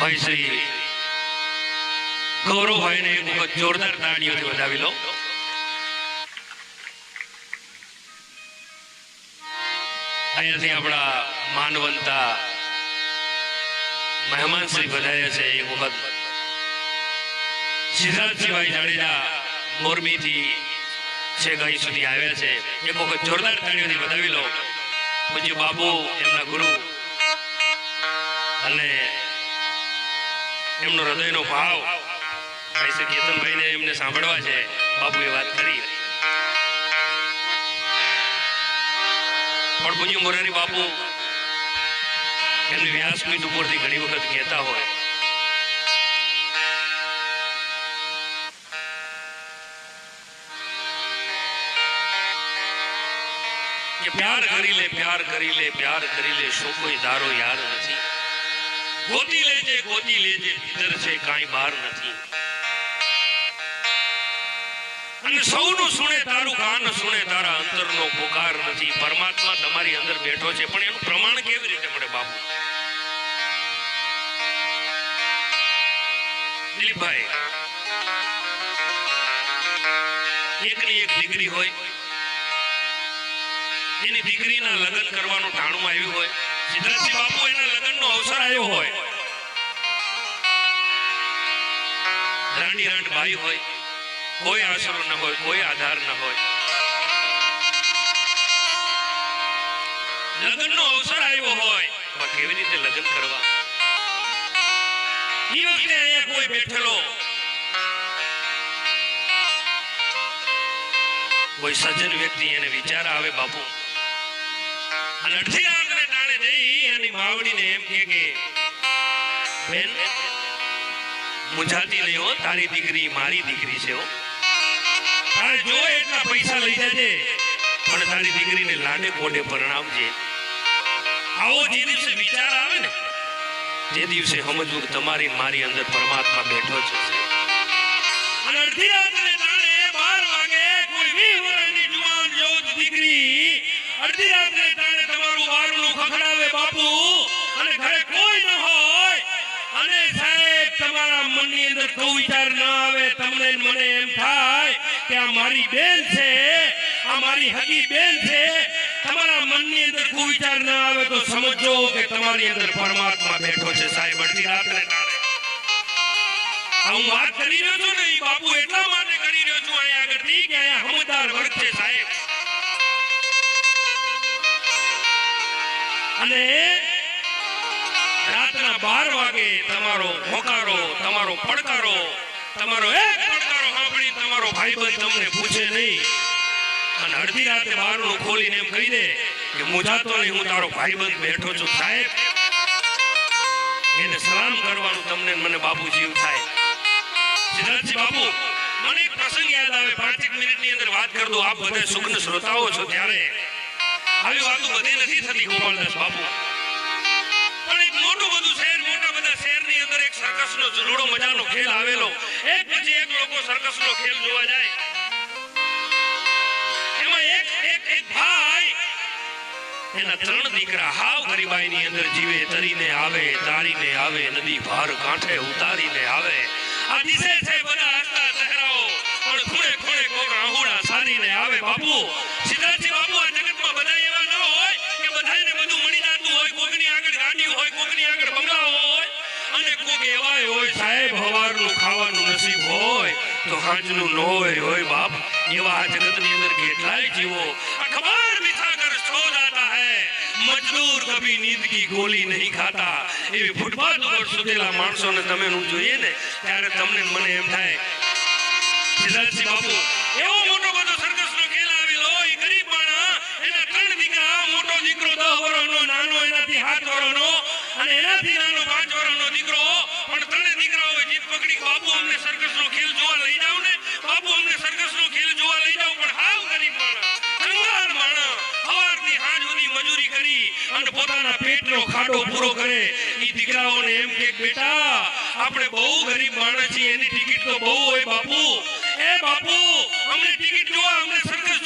ભાઈ શ્રી ગૌરવભાઈને એક વખત જોરદાર તાળીઓથી વધાવી લો. અહીંયાથી આપણા માનવંતા મહેમાન શ્રી વધાર્યા છે, એક વખત સિદ્ધાર્થસિંહભાઈ જાડેજા મોરબીથી છે, ગઈ સુધી આવ્યા છે. એક વખત જોરદાર તાળીઓથી વધાવી લો. પછી બાબુ એમના ગુરુ અને એમનો હૃદયનો ભાવ. કેતનભાઈને એમને સાંભળવા છે. બાપુએ વાત કરી. પણ પૂજ્ય મોરારી બાપુ એમને વ્યાસપીઠ ઉપરથી ઘણી વખત કહેતા હોય. કે પ્યાર કરી લે, પ્યાર કરી લે, પ્યાર કરી લે શું કોઈ દારો યાદ નથી. ગોતી લેજે ગોતી લેજે ભીતર છે કાંઈ બહાર નથી. અને સૌનું સુણે તારું કાન, સુણે તારા અંતરનો પુકાર નથી. પરમાત્મા તમારી અંદર બેઠો છે, પણ એનું પ્રમાણ કેવી રીતે મળે બાપુ? દિલીપભાઈ, એકની એક દીકરી હોય, એની દીકરીના લગ્ન કરવાનું ટાણું આવ્યું હોય કેવી રીતે લગ્ન કરવા? અહીંયા કોઈ બેઠેલો, કોઈ સજ્જન વ્યક્તિ એને વિચાર આવે બાપુ. અને અડધી રાતને ટાણે જઈ માવડીને એમ કહે કે બેન મુંજાતી નહીં હો તારી દીકરી મારી દીકરી છે હો. તારે જો એટલા પૈસા લઈ જજે. પણ તારી દીકરીને લાડે કોડે પરણાવજે. આવો જે દિવસે વિચાર આવે ને જે દિવસે સમજવું તમારી મારી અંદર પરમાત્મા બેઠો છે અને અડધી રાત્રે મનની અંદર કોઈ વિચાર ન આવે, તમને મને એમ થાય કે આ મારી બેન છે, આ મારી હગી બેન છે. તમારા મનની અંદર કોઈ વિચાર ન આવે તો સમજો કે તમારી અંદર પરમાત્મા બેઠો છે. સાહેબ, અડધી રાત્રે ટાણે હું વાત કરી રહ્યો છું ને બાપુ એટલા માટે કરી રહ્યો છું, અહીંયા આગળથી કે અહીંયા સમજદાર વર્ગ છે, સાહેબ. અને રાતના બાર વાગે તમારો હોકારો પડકારો. તમારો એક પડકારો સાંભળી તમારો ભાઈબંધ તમને પૂછે નહીં. અને અડધી રાતે બારણું ખોલીને એમ કહી દે કે મુજાતો નહીં, હું તારો ભાઈબંધ બેઠો છું, સાહેબ. એને સલામ કરવાનું તમને મને બાપુ જીવ થાય. સિદ્ધાર્થજી બાપુ, મને એક પ્રસંગ યાદ આવે. પાંચ એક મિનિટની અંદર વાત કર દઉં આપ બધા સુગ્ન શ્રોતાઓ છો ત્યારે. આવી વાતો બધી નથી થતી, ગોપાલદાસ બાપુ. સર્કસનો જુલડો મજાનો ખેલ આવેલો. એક પછી એક લોકો સર્કસનો ખેલ જોવા જાય. એમાં એક એક એક ભાઈ, એના ત્રણ દીકરા હાવ ગરીબાઈની અંદર જીવે તરીને આવે તારીને આવે, નદી ભાર કાંઠે ઉતારીને આવે. આ દિશે છે બધા હસતા ચહેરાઓ. પણ ખૂણે ખૂણે કોક આહુડા સારીને આવે. બાપુ સિદ્ધાર્થજી બાપુ, આ જગતમાં બધા એવા ન હોય કે બધાને બધું મળી જતું હોય. કોકની આગળ ગાડી હોય, કોકની આગળ બંગલા હોય અને કોક એવાય હોય, સાહેબ, હવારનું ખાવાનું નસીબ હોય, તો હાજનું ન હોય હોય બાપ. એવા આ જગતની અંદર કેટલાય જીવો. અખબાર બિછાકર સો જાતા હૈ, મજદૂર કભી નીંદ કી ગોલી નહીં ખાતા. એવી ફૂટપાથ ઉપર સુતેલા માણસોને તમે હું જોઈએ ને, ત્યારે તમને મને એમ થાય સિદ્ધાર્થજી બાપુ, એવો મોટો બધો સર્કસનો ખેલ આવેલો એ ગરીબ માણા એના ત્રણ દીકરા, મોટો દીકરો દહ વર્ષનો, નાનો, એનાથી હાથ વર્ષનો અને એનાથી નાનો પાંચ વર્ષનો દીકરો પણ ત્રણે દીકરાઓએ જીત પકડી કે નો ખેલ જોવા લઈ જાવ ને, બાપુ અમને સર્કસનો ખેલ જોવા લઈ જાવ પણ હાવ ગરીબ એની ટિકિટ તો સર્કસ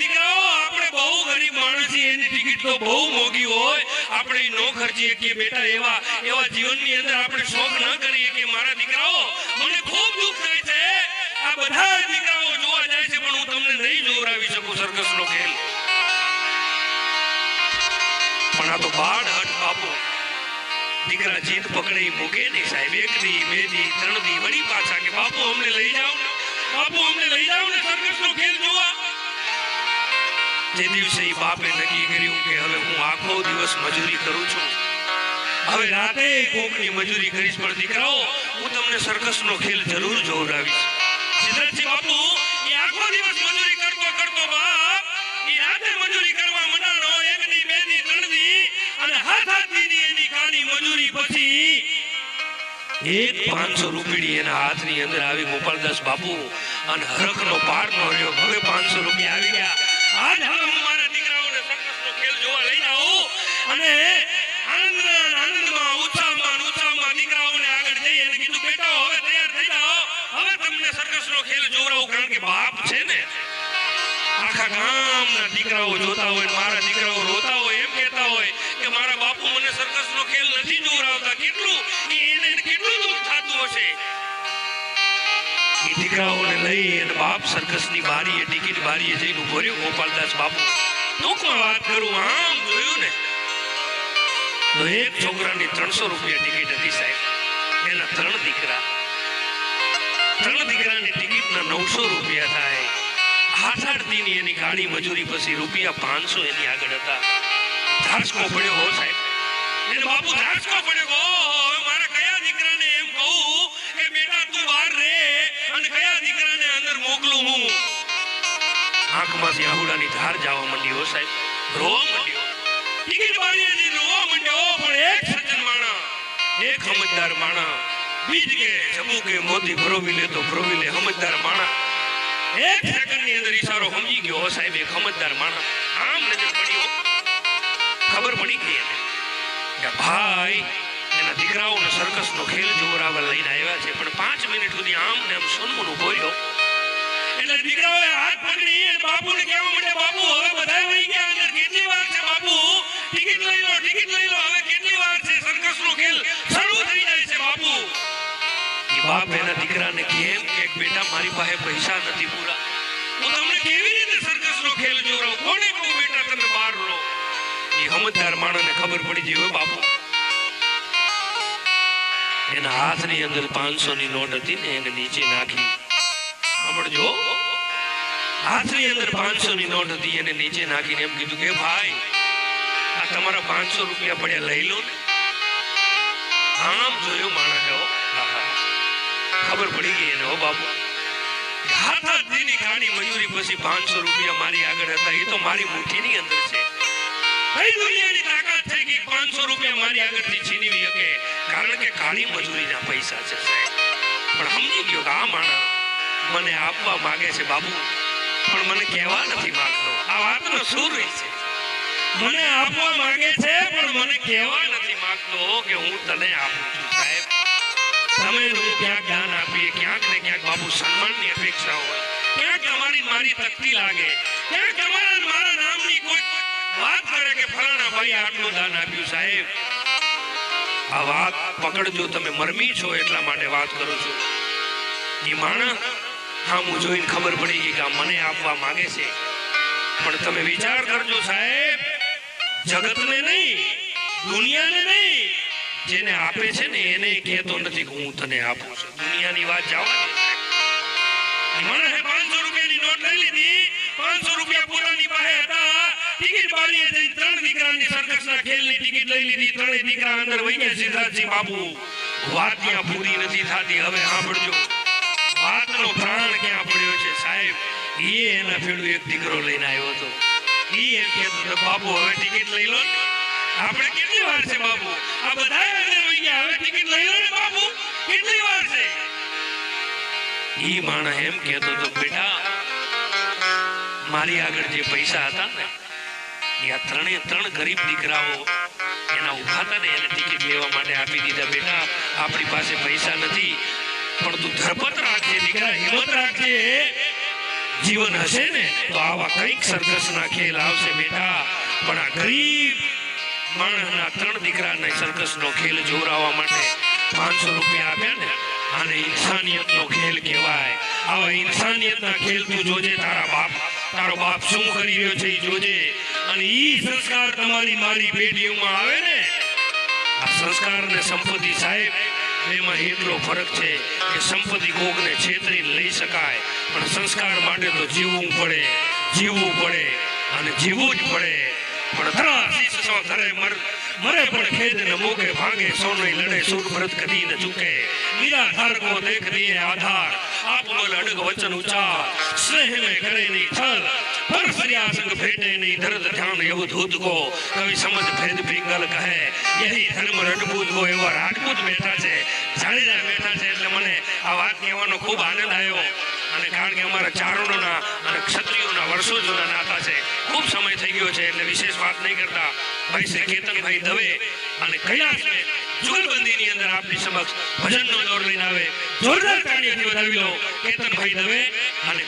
દીકરાઓ, આપણે બહુ ગરીબ માણસ છીએ, એની ટિકિટ તો બહુ મોંઘી હોય આપણે ન ખર્ચીએ કે બેટા એવા એવા જીવનની અંદર આપણે શોખ ન કરીએ કે મારા દીકરાઓ મને ખૂબ દુઃખ થાય છે. આ બધા દીકરાઓ જોવા જાય છે, પણ હું તમને નહીં જોવરાવી શકું સર્કસનો ખેલ. પણ આ તો બાળ હટ બાપુ. દીકરા જીત પકડે મૂકે નહીં સાહેબ. એક દી, બે દી, ત્રણ દી, વળી પાછા કે બાપુ અમને લઈ જાઓ. ને બાપુ અમને લઈ જાઓ ને સર્કસનો ખેલ જોવા. જે દિવસે બાપે નક્કી કર્યું કે હવે દિવસ મજૂરી કરું છું. હવે રાતે કોકની મજૂરી કરીશ, પણ દીકરાઓ, હું તમને સર્કસનો ખેલ જરૂર જોવડાવીશ. સિદ્ધાર્થજી બાપુ, એ આખો દિવસ મજૂરી કરતો કરતો બાપ, એ રાતે મજૂરી કરવા મંડાણો એક બે ની ત્રણની અને હાથ હાથની એની કાળી મજૂરી પછી એક પાંચસો રૂપિયા એના હાથની અંદર આવી ગોપાલદાસ બાપુ, અને હરખનો પાર નો રહ્યો. હવે પાંચસો રૂપિયા આવી ગયા. આજ હવે અને આનંદમાં આનંદમાં ઉત્સાહમાં ઉત્સાહમાં દીકરાઓને આગળ જઈ અને કીધું, બેટા, હવે તૈયાર થઈ જાઓ. હવે તમને સર્કસનો ખેલ જોવડાવું કારણ કે બાપ છે ને. આખા ગામના દીકરાઓ જોતા હોય, મારા દીકરાઓ રોતા હોય, એમ કહેતા હોય કે મારા બાપુ મને સર્કસનો ખેલ નથી જોવડાવતા. કેટલું? એને કેટલું દુઃખ થતું હશે? એ દીકરાઓને લઈ અને બાપ સર્કસની બારીએ ટિકિટ બારીએ જઈને ઊભો રહ્યો, ગોપાલદાસ બાપુ. ટૂંકમાં વાત કરું? આમ જોયું ને. તો એક છોકરાની ત્રણસો રૂપિયા ટિકિટ હતી સાહેબ. એના ત્રણ દીકરા. ત્રણ દીકરાની ટિકિટના નવસો રૂપિયા થાય. આઠ આઠ દિન એની કાળી મજૂરી પછી રૂપિયા પાંચસો એની આગળ હતા. ધાસકો પડ્યો હો સાહેબ. એને બાપુ, ધાસકો પડ્યો હો મારા કયા દીકરાને એમ કહું કે, બેટા, તું બહાર રે અને કયા દીકરાને અંદર મોકલું હું? આંખમાંથી આહુડાની ધાર જવા માંડી હો સાહેબ. રોવા ટિકિટ બારીએથી રોવા ખબર પડી ગઈ ભાઈ, એના દીકરાઓને સર્કસનો ખેલ જોવરાવા લઈને આવ્યા છે, પણ પાંચ મિનિટ સુધી આમ ને આમ સોનમુનું બોલ્યો. એટલે દીકરાઓએ હાથ પકડી બાપુને કહેવા માટે બાપુ, હવે બધા વહી ગયા બાપ એના દીકરાને કેમ કે બેટા મારી પાસે પૈસા નથી, પૂરા. તો તમને કેવી રીતે સર્કસનો ખેલ જોરો કોને કહું બેટા, તમે બહાર રહો. એ સમજદાર માણસને ખબર પડી જઈ હોય બાપુ. એના હાથની અંદર પાંચસો ની નોટ હતી ને, એને નીચે નાખી. સાંભળજો. હાથની અંદર પાંચસો ની નોટ હતી, એને નીચે નાખીને એમ કીધું કે, ભાઈ, આ તમારા પાંચસો રૂપિયા પડ્યા લઈ લો ને. આમ જોયું માણસ. ખબર પડી ગઈ એને, હો પણ સમજી ગયો કે આ માણસ મને આપવા માંગે છે બાબુ પણ મને કહેવા નથી માંગતો. આ વાતનો રહી છે મને આપવા માંગે છે, પણ મને કહેવા નથી માંગતો કે હું તને આપું છું. સાહેબ લોકો ક્યાંક દાન આપીએ, ક્યાંક ને ક્યાંક બાપુ સન્માનની અપેક્ષા હોય. ક્યાંક તમારી મારી તકતી લાગે. ક્યાંક મારા ભાઈ આટલું દાન આપ્યું, સાહેબ. આ વાત પકડજો, તમે મરમી છો એટલા માટે વાત કરું છું. એ માણસ જોઈને ખબર પડી ગઈ કે મને આપવા માંગે છે. પણ તમે વિચાર કરજો, સાહેબ. જગતને નહીં, દુનિયાને નહીં જેને આપે છે ને એને કહેતો નથી કે હું તને આપું છું. દુનિયાની વાત જવા માણસે 500 રૂપિયાની નોટ લઈ લીધી. 500 રૂપિયા પોતાની પાસે હતા. ટિકિટ બારીએ જઈને ત્રણ દીકરાની સર્કસના ખેલની ટિકિટ લઈ લીધી. ત્રણેય દીકરા અંદર વહી ગયા સિદ્ધાર્થજી બાબુ. વાત ત્યાં પૂરી નથી થતી. હવે સાંભળજો. વાતનો પ્રાણ ક્યાં પડ્યો છે, સાહેબ? એ એના ફેડું એક દીકરો લઈને આવ્યો હતો. એ એમ બાપુ હવે ટિકિટ લઈ લો આપણે કેટલી વાર છે બાપુ આ બધા હવે ટિકિટ લઈ લો ને બાપુ કેટલી વાર છે? ઈ માણસ એમ કહેતો તો બેટા, મારી આગળ જે પૈસા હતા ને, એ ત્રણે ત્રણ ગરીબ દીકરાઓ એના ઊભા હતા ને, એને ટિકિટ લેવા માટે આપી દીધા. બેટા, આપણી પાસે પૈસા નથી, પણ તું ધરપત રાખજે, દીકરા, હિંમત રાખજે. જીવન હશે ને, તો આવા કંઈક ના ખેલ આવશે, બેટા. પણ આ ગરીબ માણસના ત્રણ દીકરાને સર્કસનો ખેલ જોરાવવા માટે પાંચસો રૂપિયા આપ્યા ને? આને ઇન્સાનિયતનો ખેલ કહેવાય. આવા ઇન્સાનિયતના ખેલ તું જોજે તારા બાપ. તારો બાપ શું કરી રહ્યો છે એ જોજે. અને ઈ સંસ્કાર તમારી મારી પેઢીઓમાં આવે ને? આ સંસ્કાર ને સંપત્તિ સાહેબ, એમાં એટલો ફરક છે કે સંપત્તિ કોકને છેતરીને લઈ શકાય. પણ સંસ્કાર માટે તો જીવવું પડે. જીવવું પડે. અને જીવવું જ પડે. પણ ધરા માં ઘરે મર મરે પણ ખેદ ને મોકે, ભાંગે સોને લડે સુર ભરત કદી ન ચૂકે. મીરા કો દેખ દિયે આધાર, આપ બોલ અડગ વચન ઉચાર સ્નેહ મે કરે ની થલ પર ફરિયા સંગ ભેટે ની દર્દ ધ્યાન યવ ધૂત કો. કવિ સમજ ભેદ ભી કહે, યહી ધર્મ રડપૂત કો એવા રાજપૂત બેઠા છે. જાણીજા બેઠા છે એટલે મને આ વાત કહેવાનો ખૂબ આનંદ આવ્યો. અને કારણ કે અમારા ચારણોના અને ક્ષત્રિયોના વર્ષો જૂના નાતા છે, ખૂબ સમય થઈ ગયો છે એટલે વિશેષ વાત નહીં કરતા. ભાઈ શ્રી કેતનભાઈ દવે અને કૈલાસને જુગલબંધીની અંદર આપની સમક્ષ ભજનનો દોર લઈને આવે. જોરદાર તાળીઓથી કેતનભાઈ દવે અને